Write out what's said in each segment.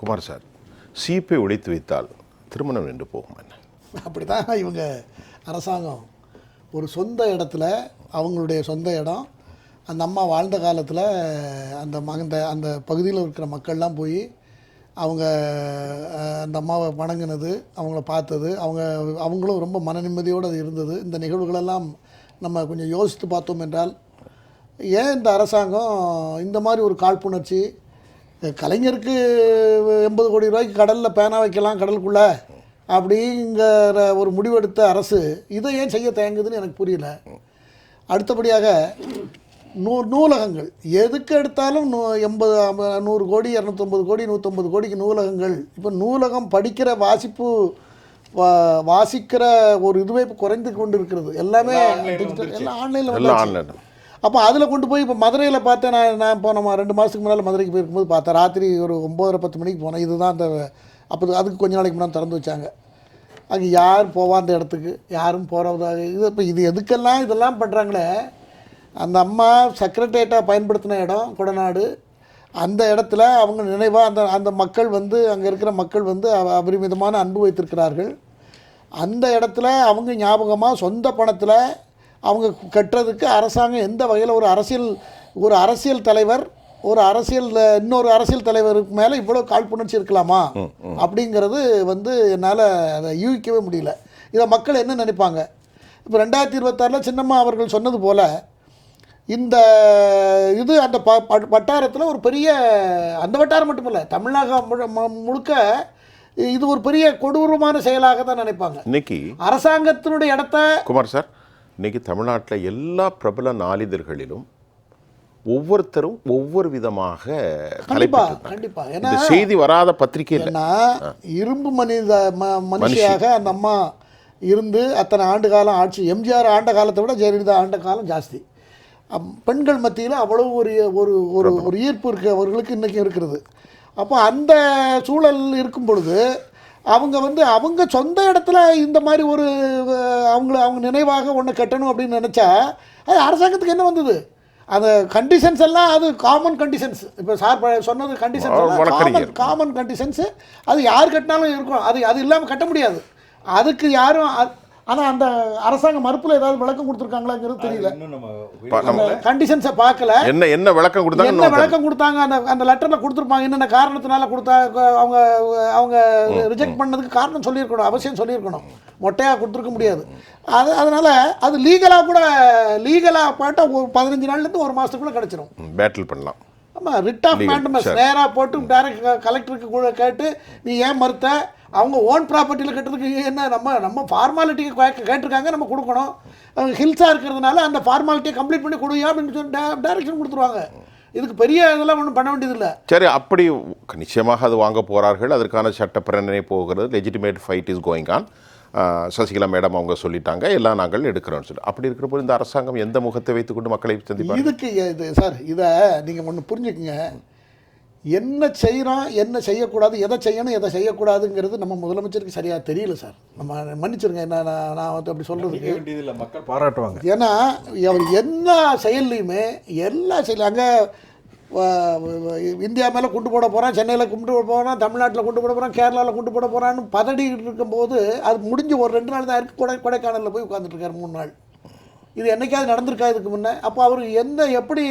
Kumar sir சீப்பை ஒழித்து வைத்தால் திருமணம் நின்று போகும் என்ன? அப்படி தான் இவங்க அரசாங்கம். ஒரு சொந்த இடத்துல அவங்களுடைய சொந்த இடம் அந்த அம்மா வாழ்ந்த காலத்தில் அந்த ம அந்த அந்த பகுதியில் இருக்கிற மக்கள்லாம் போய் அவங்க அந்த அம்மாவை வணங்கினது அவங்கள பார்த்தது அவங்க அவங்களும் ரொம்ப மன நிம்மதியோடு அது இருந்தது. இந்த நிகழ்வுகளெல்லாம் நம்ம கொஞ்சம் யோசித்து பார்த்தோம் என்றால் ஏன் இந்த அரசாங்கம் இந்த மாதிரி ஒரு காழ்ப்புணர்ச்சி கலைஞருக்கு எண்பது கோடி ரூபாய்க்கு கடலில் பேனா வைக்கலாம் கடலுக்குள்ளே அப்படிங்கிற ஒரு முடிவெடுத்த அரசு இதை ஏன் செய்ய தயங்குதுன்னு எனக்கு புரியல. அடுத்தபடியாக நூ நூலகங்கள். எதுக்கு எடுத்தாலும் நூ எண்பது நூறு கோடி இரநூத்தொம்பது கோடி நூற்றம்பது கோடிக்கு நூலகங்கள். இப்போ நூலகம் படிக்கிற வாசிப்பு வா- வாசிக்கிற ஒரு இதுவே இப்போ குறைந்து கொண்டு இருக்கிறது எல்லாமே எல்லாம் ஆன்லைனில். அப்போ அதில் கொண்டு போய் இப்போ மதுரையில் பார்த்தேன் நான் நான் போன ரெண்டு மாதத்துக்கு முன்னால் மதுரைக்கு போயிருக்கும்போது பார்த்தேன் ராத்திரி ஒரு ஒம்போதரை பத்து மணிக்கு போனேன். இதுதான் அந்த அப்போ அதுக்கு கொஞ்ச நாளைக்கு முன்னாடி திறந்து வச்சாங்க. அங்கே யார் போவா அந்த இடத்துக்கு யாரும் போகிறதாக இது இப்போ இது எதுக்கெல்லாம் இதெல்லாம் பண்ணுறாங்களே அந்த அம்மா செக்ரட்டேட்டாக பயன்படுத்தின இடம் கொடநாடு. அந்த இடத்துல அவங்க நினைவாக அந்த அந்த மக்கள் வந்து அங்கே இருக்கிற மக்கள் வந்து அபரிமிதமான அன்பு வைத்திருக்கிறார்கள். அந்த இடத்துல அவங்க ஞாபகமாக சொந்த பணத்தில் அவங்க கட்டுறதுக்கு அரசாங்கம் எந்த வகையில் ஒரு அரசியல் ஒரு அரசியல் தலைவர் ஒரு அரசியல் இன்னொரு அரசியல் தலைவருக்கு மேலே இவ்வளோ காழ்ப்புணர்ச்சி இருக்கலாமா? அப்படிங்கிறது வந்து என்னால் அதை யூகிக்கவே முடியல. இதை மக்கள் என்ன நினைப்பாங்க? இப்போ ரெண்டாயிரத்தி இருபத்தாறில் சின்னம்மா அவர்கள் சொன்னது போல் இந்த இது அந்த ப வட்டாரத்தில் ஒரு பெரிய அந்த வட்டாரம் மட்டுமில்ல மு- முழுக்க இது ஒரு பெரிய கொடூரமான செயலாக தான் நினைப்பாங்க. இன்னைக்கு அரசாங்கத்தினுடைய இடத்த குமார் சார் இன்னைக்கு தமிழ்நாட்டில் எல்லா பிரபல நாளிதழ்களிலும் ஒவ்வொருத்தரும் ஒவ்வொரு விதமாக கண்டிப்பா தலைப்பிட்டு கண்டிப்பா. ஏன்னா செய்தி வராத ஏன்னா இரும்பு மனித ம மனுஷியாக அந்த அம்மா இருந்து அத்தனை ஆண்டு காலம் ஆட்சி எம்ஜிஆர் ஆண்ட காலத்தை விட ஜெயலலிதா ஆண்ட காலம் ஜாஸ்தி. பெண்கள் மத்தியில் அவ்வளவு ஒரு ஒரு ஒரு ஒரு ஈர்ப்பு இருக்கு அவர்களுக்கு இன்றைக்கும் இருக்கிறது. அப்போ அந்த சூழல் இருக்கும் பொழுது அவங்க வந்து அவங்க சொந்த இடத்துல இந்த மாதிரி ஒரு அவங்கள அவங்க நினைவாக ஒன்று கட்டணும் அப்படின்னு நினச்சா அது அரசாங்கத்துக்கு என்ன வந்தது? அந்த கண்டிஷன்ஸ் எல்லாம் அது காமன் கண்டிஷன்ஸ் இப்போ சார் சொன்னது கண்டிஷன்ஸ் common காமன் கண்டிஷன்ஸு அது யார் கட்டினாலும் இருக்கும். அது அது இல்லாமல் கட்ட முடியாது. அதுக்கு யாரும் ஆனால் அந்த அரசாங்க மறுப்பில் ஏதாவது விளக்கம் கொடுத்துருக்காங்களாங்கிறது தெரியல. கண்டிஷன்ஸை பார்க்கல. என்ன என்ன விளக்கம் கொடுத்தாங்க? என்ன விளக்கம் கொடுத்தாங்க? அந்த அந்த லெட்டரில் கொடுத்துருப்பாங்க. என்னென்ன காரணத்தினால கொடுத்தா அவங்க அவங்க ரிஜெக்ட் பண்ணதுக்கு காரணம் சொல்லியிருக்கணும் அவசியம் சொல்லியிருக்கணும். மொட்டையாக கொடுத்துருக்க முடியாது. அது அதனால் அது லீகலாக கூட லீகலாக போட்டால் ஒரு பதினஞ்சு நாள்லேருந்து ஒரு மாதத்துக்குள்ளே கிடச்சிரும். பேட்டில் பண்ணலாம். ஆமாம் ரிட் ஆஃப் மேண்டமஸ். நேராக போட்டு டைரக்ட் கலெக்டருக்கு கூட கேட்டு நீ ஏன் மறுத்த? அவங்க ஓன் ப்ராப்பர்ட்டியில் கட்டுறதுக்கு என்ன நம்ம நம்ம ஃபார்மாலிட்டிக்கு கேட்டிருக்காங்க நம்ம கொடுக்கணும். அவங்க ஹில்ஸாக இருக்கிறதுனால அந்த ஃபார்மாலிட்டியை கம்ப்ளீட் பண்ணி கொடுங்க அப்படின்னு சொல்லி டைரக்ஷன் கொடுத்துருவாங்க. இதுக்கு பெரிய இதெல்லாம் ஒன்றும் பண்ண வேண்டியதில்லை. சரி அப்படி நிச்சயமாக அது வாங்க போகிறார்கள் அதற்கான சட்ட பிரேரணை போகிறது legitimate fight is going on Sasikala madam அவங்க சொல்லிட்டாங்க. எல்லாம் நாங்கள் எடுக்கிறோம்னு சொல்லி. அப்படி இருக்கிறப்போ இந்த அரசாங்கம் எந்த முகத்தை வைத்துக்கொண்டு மக்களை சந்திப்பாங்க இதுக்கு இது சார் இதை நீங்கள் ஒன்று புரிஞ்சுக்குங்க. என்ன செய்கிறோம் என்ன செய்யக்கூடாது எதை செய்யணும் எதை செய்யக்கூடாதுங்கிறது நம்ம முதலமைச்சருக்கு சரியாக தெரியல சார். நம்ம மன்னிச்சிருங்க என்ன நான் நான் வந்து அப்படி சொல்கிறதுக்கு வேண்டியதில்லை மக்கள் பாராட்டுவாங்க. ஏன்னா அவர் எல்லா செயல்லையுமே எல்லா செயல் அங்கே இந்தியா மேலே கொண்டு போட போகிறான் சென்னையில் கொண்டு போட போகிறான் தமிழ்நாட்டில் கொண்டு போட போகிறான் கேரளாவில் கொண்டு போட போகிறான்னு பதடிக்கிட்டு இருக்கும்போது அது முடிஞ்சு ஒரு ரெண்டு நாள் தான் இருக்கு கொடை கொடைக்கானலில் போய் உட்காந்துட்டு இருக்காரு மூணு நாள். இது என்னைக்காவது நடந்திருக்கா இதுக்கு முன்னே? அப்போ அவர் எந்த எப்படி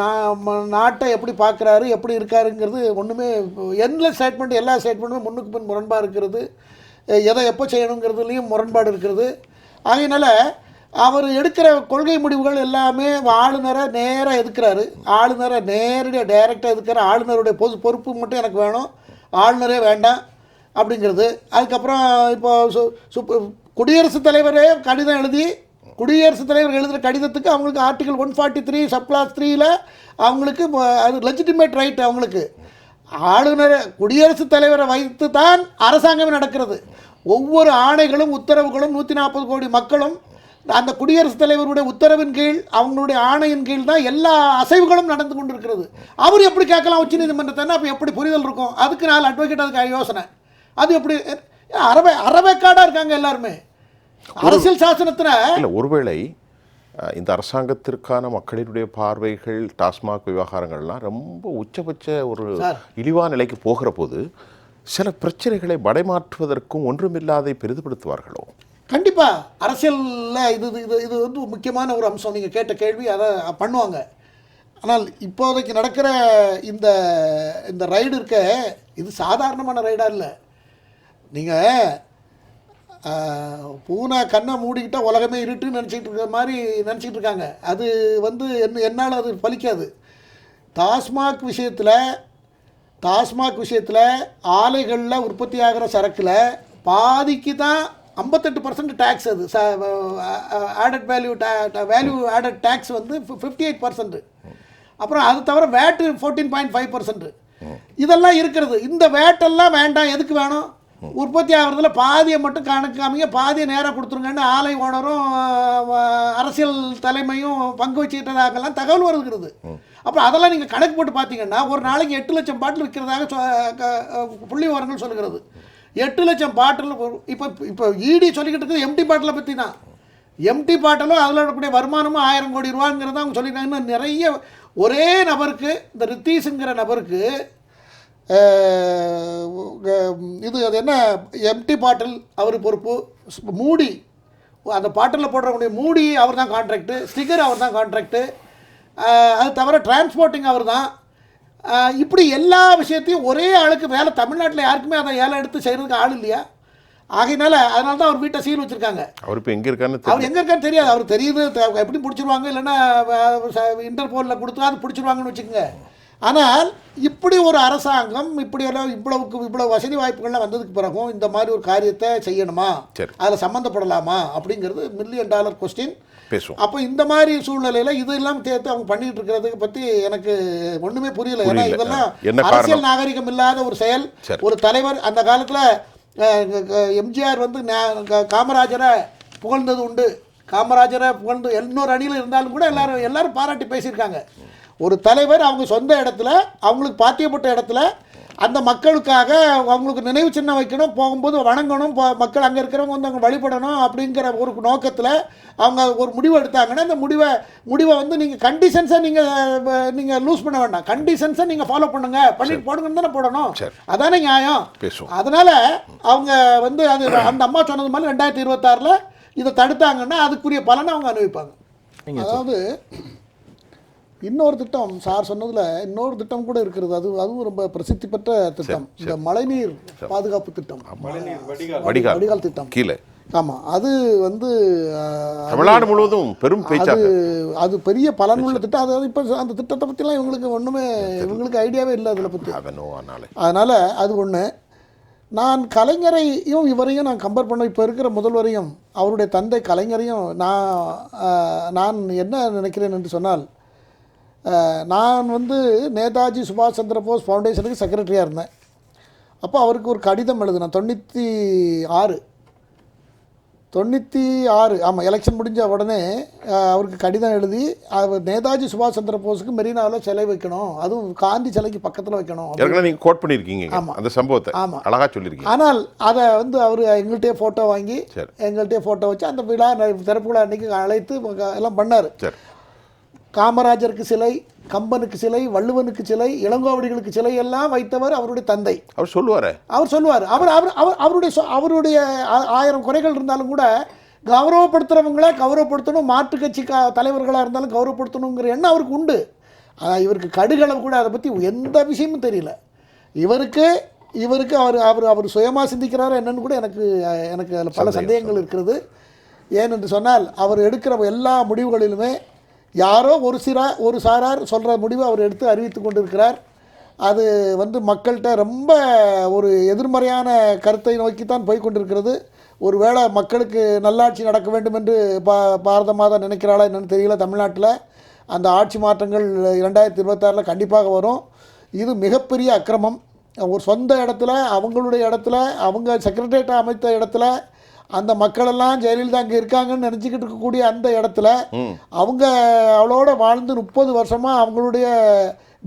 நான் நாட்டை எப்படி பார்க்குறாரு எப்படி இருக்காருங்கிறது ஒன்றுமே எந்த ஸ்டேட்மெண்ட் எல்லா ஸ்டேட்மெண்ட்டுமே முன்னுக்கு பின் முரண்பாடு இருக்கிறது. எதை எப்போ செய்யணுங்கிறதுலையும் முரண்பாடு இருக்கிறது. அதனால் அவர் எடுக்கிற கொள்கை முடிவுகள் எல்லாமே ஆளுநரை நேராக எதுக்கிறாரு? ஆளுநரை நேரடியாக டைரெக்டாக எதுக்கிற ஆளுநருடைய பொது பொறுப்பு மட்டும் எனக்கு வேணும். ஆளுநரே வேண்டாம் அப்படிங்கிறது. அதுக்கப்புறம் இப்போ சு சு குடியரசுத் தலைவரே கடிதம் எழுதி குடியரசுத் தலைவர் எழுதுகிற கடிதத்துக்கு அவங்களுக்கு article one forty three subclause த்ரீயில் அவங்களுக்கு அது லெஜிட்டிமேட் ரைட் அவங்களுக்கு. ஆளுநர் குடியரசுத் தலைவரை வைத்து தான் அரசாங்கமே நடக்கிறது. ஒவ்வொரு ஆணைகளும் உத்தரவுகளும் நூற்றி நாற்பது கோடி மக்களும் அந்த குடியரசுத் தலைவருடைய உத்தரவின் கீழ் அவங்களுடைய ஆணையின் கீழ் தான் எல்லா அசைவுகளும் நடந்து கொண்டிருக்கிறது. அவர் எப்படி கேட்கலாம் உச்ச நீதிமன்றத்தை? அப்போ எப்படி புரிதல் இருக்கும்? அதுக்கு நாலு அட்வொகேட் அதுக்கு யோசனை. அது எப்படி அரவே அரவேக்காடாக இருக்காங்க எல்லாருமே. அரசியல் சாசனத்தில் இல்லை ஒருவேளை இந்த அரசாங்கத்திற்கான மக்களினுடைய பார்வைகள் டாஸ்மாக் விவகாரங்கள்லாம் ரொம்ப உச்சபட்ச ஒரு. இழிவான நிலைக்கு போகிற போது சில பிரச்சனைகளை மடைமாற்றுவதற்கும் ஒன்றுமில்லாதை பெரிதுபடுத்துவார்களோ? கண்டிப்பா. அரசியல்ல இது இது- இது வந்து முக்கியமான ஒரு அம்சம். நீங்க கேட்ட கேள்வி அதை பண்ணுவாங்க. ஆனால் இப்போதைக்கு நடக்கிற இந்த இந்த ரைடு இருக்க இது சாதாரணமான ரைடா இல்லை. நீங்க ஆஹ், பூனை கண்ணை மூடிக்கிட்டா உலகமே இருட்டுன்னு நினச்சிட்டு இருக்கிற மாதிரி நினச்சிட்டு இருக்காங்க. அது வந்து என்ன என்னால் அது பலிக்காது. டாஸ்மாக் விஷயத்தில் டாஸ்மாக் விஷயத்தில் ஆலைகளில் உற்பத்தி ஆகிற சரக்கில் பாதிக்கு தான் ஐம்பத்தெட்டு பர்சன்ட் டேக்ஸ் அது. Added value value added tax வந்து ஃபிஃப்டி எயிட் பர்சன்ட் அப்புறம் அது தவிர வேட்டு ஃபோர்டீன் பாயிண்ட் ஃபைவ் பர்சன்ட் இதெல்லாம் இருக்கிறது. இந்த வேட்டெல்லாம் வேண்டாம். எதுக்கு வேணும்? உற்பத்தி ஆகிறதுல பாதியை மட்டும் கணக்காமிங்க பாதியை நேராக கொடுத்துருங்கன்னு ஆலை ஓனரும் அரசியல் தலைமையும் பங்கு வச்சுக்கிட்டதாகலாம் தகவல் வருகிறது. அப்புறம் அதெல்லாம் நீங்கள் கணக்கு போட்டு பார்த்தீங்கன்னா ஒரு நாளைக்கு எட்டு லட்சம் பாட்டில் விற்கிறதாக சொ- க- புள்ளி விவரங்கள் சொல்லுகிறது எட்டு லட்சம் பாட்டில் இப்போ இப்போ இடி சொல்லிக்கிட்டு இருக்குது எம்டி பாட்டிலை பற்றி தான். எம்டி பாட்டிலும் அதில் இருக்கக்கூடிய வருமானமும் ஆயிரம் கோடி ரூபாங்கிறத அவங்க சொல்லியிருக்காங்க நிறைய ஒரே நபருக்கு இந்த ரித்தீஷுங்கிற நபருக்கு இது அது என்ன? எம்டி பாட்டில் அவர் பொறுப்பு. மூடி. அந்த பாட்டிலில் போடுறவங்களுடைய மூடி அவர் தான் கான்ட்ராக்டு ஸ்டிக்கர் அவர் தான் கான்ட்ராக்டு அது தவிர டிரான்ஸ்போர்ட்டிங் அவர் தான் இப்படி எல்லா விஷயத்தையும் ஒரே ஆளுக்கு வேலை தமிழ்நாட்டில் யாருக்குமே அதை ஏழை எடுத்து செய்கிறதுக்கு ஆள் இல்லையா? ஆகையினால அதனால தான் அவர் வீட்டை சீல் வச்சுருக்காங்க. அவர் இப்போ எங்கே இருக்காருன்னு அவர் எங்க இருக்கான்னு தெரியாது. அவர் தெரியுது. எப்படி பிடிச்சிருவாங்க இல்லைன்னா இன்டர்போலில் கொடுத்தா அது பிடிச்சிருவாங்கன்னு வச்சுக்கோங்க. ஆனால் இப்படி ஒரு அரசாங்கம் இப்படி எல்லாம் இவ்வளவுக்கு இவ்வளவு வசதி வாய்ப்புகள்லாம் வந்ததுக்கு பிறகும் இந்த மாதிரி ஒரு காரியத்தை செய்யணுமா. அதில் சம்மந்தப்படலாமா அப்படிங்கிறது மில்லியன் டாலர் கொஸ்டின் பேசுவோம் அப்போ இந்த மாதிரி சூழ்நிலையில் இது எல்லாம் சேர்த்து அவங்க பண்ணிட்டு இருக்கிறதுக்கு பற்றி எனக்கு ஒன்றுமே புரியல ஏன்னா. இதெல்லாம் அரசியல்? நாகரிகம் இல்லாத ஒரு செயல். ஒரு தலைவர் அந்த காலத்தில் எம்ஜிஆர் வந்து காமராஜரை புகழ்ந்தது உண்டு காமராஜரை புகழ்ந்து இன்னொரு அணியில் இருந்தாலும் கூட எல்லாரும் எல்லாரும் பாராட்டி பேசியிருக்காங்க ஒரு தலைவர் அவங்க சொந்த இடத்துல அவங்களுக்கு பாத்தியப்பட்ட இடத்துல அந்த மக்களுக்காக அவங்களுக்கு நினைவு சின்னம் வைக்கணும் போகும்போது வணங்கணும் மக்கள் அங்கே இருக்கிறவங்க வந்து அவங்க வழிபடணும் அப்படிங்கிற ஒரு நோக்கத்தில் அவங்க ஒரு முடிவு எடுத்தாங்கன்னா அந்த முடிவை முடிவை வந்து நீங்கள் கண்டிஷன்ஸை நீங்கள் நீங்கள் லூஸ் பண்ண வேண்டாம். கண்டிஷன்ஸை நீங்கள் ஃபாலோ பண்ணுங்க. பண்ணிட்டு போடுங்கன்னு தானே போடணும். அதானே நியாயம். அதனால அவங்க வந்து அது அந்த அம்மா சொன்னது மாதிரி ரெண்டாயிரத்தி இருபத்தாறில் இதை தடுத்தாங்கன்னா அதுக்குரிய பலனை அவங்க அனுபவிப்பாங்க. அதாவது இன்னொரு திட்டம் சார் சொன்னதுல இன்னொரு திட்டம் கூட இருக்கிறது. அது அதுவும் ரொம்ப பிரசித்தி பெற்ற திட்டம் இந்த மழைநீர் பாதுகாப்பு திட்டம். வடிகால். வடிகால். திட்டம். கீழே. ஆமா. அது வந்து தமிழ்நாடு முழுவதும் பெரும் அது அது பெரிய பலனுள்ள திட்டம். அதாவது இப்போ அந்த திட்டத்தை பற்றிலாம் இவங்களுக்கு ஒன்றுமே இவங்களுக்கு ஐடியாவே இல்லை அதில் பற்றி அதனால் அது ஒன்று நான் கலைஞரையும் இவரையும் நான் கம்பேர் பண்ண இப்போ இருக்கிற முதல்வரையும் அவருடைய தந்தை கலைஞரையும் நான் நான் என்ன நினைக்கிறேன் என்று சொன்னால் நான் வந்து நேதாஜி சுபாஷ் சந்திர போஸ் ஃபவுண்டேஷனுக்கு செக்ரட்டரியாக இருந்தேன். அப்போ அவருக்கு ஒரு கடிதம் எழுதுனேன். தொண்ணூற்றி ஆறு. தொண்ணூற்றி ஆறு. ஆமாம் எலெக்ஷன் முடிஞ்ச உடனே அவருக்கு கடிதம் எழுதி அவர் நேதாஜி சுபாஷ் சந்திர போஸுக்கு மெரினாவில் சிலை வைக்கணும். அதுவும் காந்தி சிலைக்கு பக்கத்தில் வைக்கணும். ஏற்கனவே நீங்க கோட் பண்ணியிருக்கீங்க இங்க. ஆமா. அந்த சம்பவத்தை. ஆமா. அழகா சொல்லியிருக்கீங்க. ஆனால் அதை வந்து அவர் எங்கள்கிட்டயே ஃபோட்டோ வாங்கி. எங்கள்கிட்டயே ஃபோட்டோ வச்சு அந்த விழா திறப்பு விழா அன்னைக்கு அழைத்து எல்லாம் பண்ணார். காமராஜருக்கு சிலை கம்பனுக்கு சிலை வள்ளுவனுக்கு சிலை இளங்கோவடிகளுக்கு சிலை எல்லாம் வைத்தவர் அவருடைய தந்தை. அவர் சொல்லுவாரே. அவர் சொல்லுவார். அவர் அவர் அவர் அவருடைய சொ- அவருடைய ஆயிரம் குறைகள் இருந்தாலும் கூட கௌரவப்படுத்துறவங்கள கௌரவப்படுத்தணும் மாற்று கட்சி க தலைவர்களாக இருந்தாலும் கௌரவப்படுத்தணுங்கிற எண்ணம் அவருக்கு உண்டு. ஆனால் இவருக்கு கடுகளவு கூட அதை பற்றி எந்த விஷயமும் தெரியல. இவருக்கு இவருக்கு அவர் அவர் அவர் சுயமாக சிந்திக்கிறாரா என்னன்னு கூட எனக்கு எனக்கு அதில் பல சந்தேகங்கள் இருக்கிறது. ஏனென்று சொன்னால் அவர் எடுக்கிற எல்லா முடிவுகளிலுமே யாரோ ஒரு சிறா ஒரு சாரார் சொல்கிற முடிவை அவர் எடுத்து அறிவித்து கொண்டிருக்கிறார். அது வந்து மக்கள்கிட்ட ரொம்ப ஒரு எதிர்மறையான கருத்தை நோக்கி தான் போய் கொண்டிருக்கிறது ஒருவேளை மக்களுக்கு நல்லாட்சி நடக்க வேண்டும் என்று பா பாரத மாதா நினைக்கிறாளா என்னென்னு தெரியல தமிழ்நாட்டில். அந்த ஆட்சி மாற்றங்கள் இரண்டாயிரத்தி இருபத்தாறில் கண்டிப்பாக வரும். இது மிகப்பெரிய அக்கிரமம். ஒரு சொந்த இடத்துல அவங்களுடைய இடத்துல அவங்க செக்ரட்டரியேட்டை அமைத்த இடத்துல அந்த மக்களெல்லாம் ஜெயலலிதா அங்கே இருக்காங்கன்னு நினச்சிக்கிட்டு இருக்கக்கூடிய அந்த இடத்துல அவங்க அவளோட வாழ்ந்து முப்பது வருஷமாக அவங்களுடைய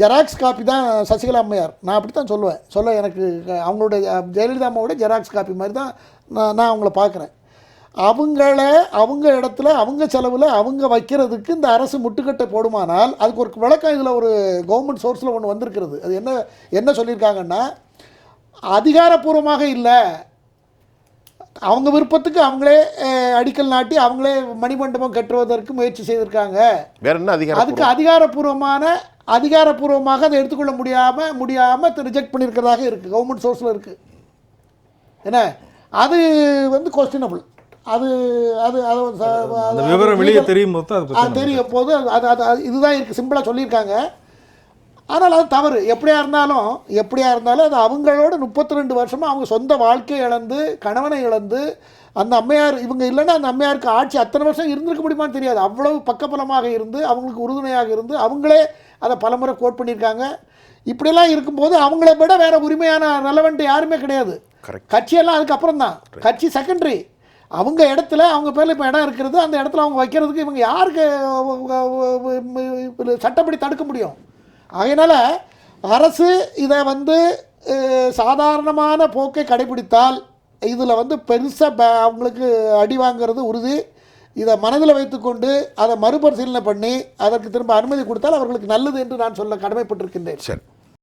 ஜெராக்ஸ் காப்பி தான் சசிகலா அம்மையார். நான் அப்படி தான் சொல்லுவேன். சொல்ல எனக்கு அவங்களுடைய ஜெயலலிதா அம்மாவோட ஜெராக்ஸ் காப்பி மாதிரி தான் நான் நான் அவங்கள பார்க்குறேன். அவங்கள அவங்க இடத்துல அவங்க செலவில் அவங்க வைக்கிறதுக்கு இந்த அரசு முட்டுக்கட்டை போடுமானால் அதுக்கு ஒரு விளக்கம் இதில் ஒரு கவர்மெண்ட் சோர்ஸில் ஒன்று வந்திருக்கிறது. அது என்ன என்ன சொல்லியிருக்காங்கன்னா அதிகாரப்பூர்வமாக இல்லை. அவங்க விருப்பத்துக்கு அவங்களே அடிக்கல் நாட்டி அவங்களே மணிமண்டபம் கட்டுவதற்கு முயற்சி செய்திருக்காங்க. வேற என்ன அதிகாரம் அதுக்கு அதிகாரப்பூர்வமான அதிகாரப்பூர்வமாக அதை எடுத்துக்கொள்ள முடியாம முடியாம ரிஜெக்ட் பண்ணியிருக்கிறதாக இருக்கு. கவர்மெண்ட் சோர்ஸ்ல இருக்கு. என்ன? அது வந்து கொஸ்டினபிள் அது அது அது விவரம் வெளியே தெரியும் போது அதை தெரியும் போது அது அது அது- அது இதுதான் இருக்குது சிம்பிளாக சொல்லியிருக்காங்க. ஆனால் அது தவறு. எப்படியா இருந்தாலும் எப்படியா இருந்தாலும் அது அவங்களோட முப்பத்தி ரெண்டு வருஷமாக அவங்க சொந்த வாழ்க்கையை இழந்து கணவனை இழந்து அந்த அம்மையார் இவங்க இல்லைன்னா அந்த அம்மையாருக்கு ஆட்சி அத்தனை வருஷம் இருந்திருக்க முடியுமான்னு தெரியாது. அவ்வளவு பக்கபலமாக இருந்து அவங்களுக்கு உறுதுணையாக இருந்து அவங்களே அதை பலமுறை கோட் பண்ணியிருக்காங்க. இப்படியெல்லாம் இருக்கும்போது அவங்கள விட வேற உரிமையான ரெலவெண்ட் யாருமே கிடையாது. கட்சியெல்லாம் அதுக்கப்புறம் தான். கட்சி செகண்டரி அவங்க இடத்துல அவங்க பேரில் இப்போ இடம் இருக்கிறது அந்த இடத்துல அவங்க வைக்கிறதுக்கு இவங்க யாருக்கு சட்டப்படி தடுக்க முடியும்? அதனால் அரசு இதை வந்து சாதாரணமான போக்கை கடைபிடித்தால் இதில் வந்து பெருசாக அவங்களுக்கு அடி வாங்கிறது உறுதி. இதை மனதில் வைத்துக்கொண்டு அதை மறுபரிசீலனை பண்ணி அதற்கு திரும்ப அனுமதி கொடுத்தால் அவர்களுக்கு நல்லது என்று நான் சொல்ல கடமைப்பட்டிருக்கின்றேன். சரி.